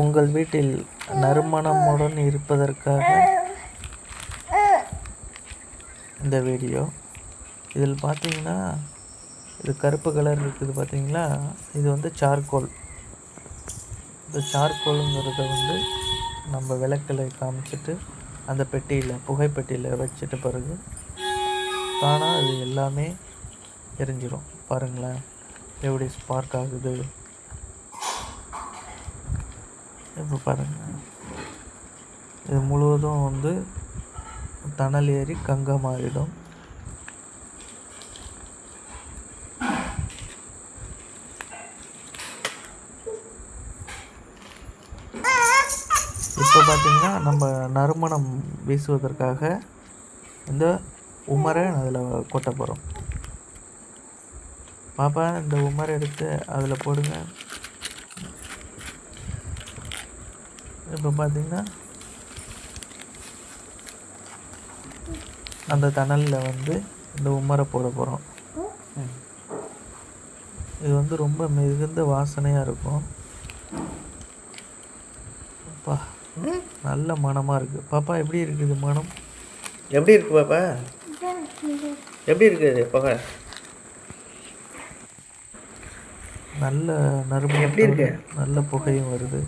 உங்கள் வீட்டில் நறுமணமுடன் இருப்பதற்காக. இந்த வீடியோ. இதில் பார்த்தீங்கன்னா இது கருப்பு கலர் இருக்குது பார்த்தீங்களா? இது வந்து சார்கோல். இந்த சார்கோலுங்கிறத வந்து நம்ம விளக்கில் காமிச்சிட்டு அந்த பெட்டியில் புகைப்பெட்டியில் வச்சுட்டு பிறகு தானாக அது எல்லாமே எரிஞ்சிடும் பாருங்களேன் எப்படி ஸ்பார்க் ஆகுது. இப்போ பாருங்கள் இது முழுவதும் வந்து தணல் ஏறி கங்கமாகிடும் இப்போ பார்த்தீங்கன்னா நம்ம நறுமணம் வீசுவதற்காக இந்த உமரை அதில் கொட்ட போகிறோம் பாப்பா இந்த உமரை எடுத்து அதில் போடுங்க. இப்போ பார்த்தீங்கன்னா அந்த தணலில் வந்து இந்த உமரை போட போகிறோம் இது வந்து ரொம்ப மிகுந்த வாசனையாக இருக்கும். அப்பா நல்ல மணமாக இருக்குது பாப்பா எப்படி இருக்குது மனம்? எப்படி இருக்கு பாப்பா? எப்படி இருக்குது புகை? நல்ல நறுமணம் எப்படி இருக்கு? நல்ல புகையும் வருது.